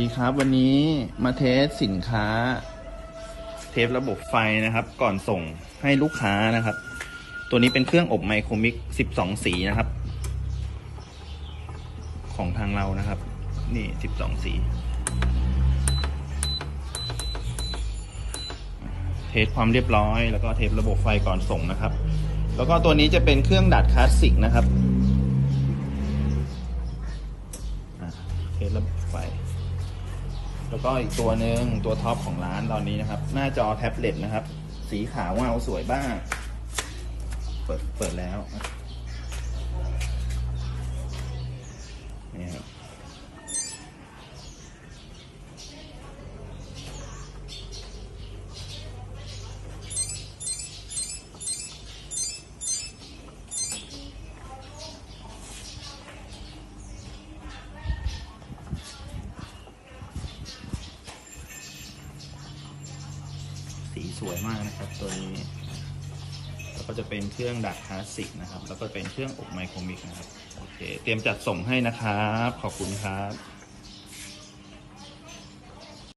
ดีครับวันนี้มาเทสสินค้า เทสระบบไฟนะครับ ก่อนส่งให้ลูกค้านะครับ ตัวนี้เป็นเครื่องอบไมโครมิก 12 สีนะครับ ของทางเรานะครับ นี่ 12 สี เทสความเรียบร้อยแล้วก็เทสระบบไฟก่อนส่งนะครับ แล้วก็ตัวนี้จะเป็นเครื่องดัดคลาสสิกนะครับเทสระบบไฟ แล้วก็อีกตัวหนึ่งตัวท็อปของร้านตอนนี้นะครับ หน้าจอแท็บเล็ตนะครับ สีขาวเงาสวยบ้าง เปิดเปิดแล้ว สีสวยมากนะครับตัวนี้ แล้วก็จะเป็นเครื่องดักคลาสสิกนะครับ แล้วก็เป็นเครื่องอบไมโครมิกนะครับ โอเค เตรียมจัดส่งให้นะครับ ขอบคุณครับ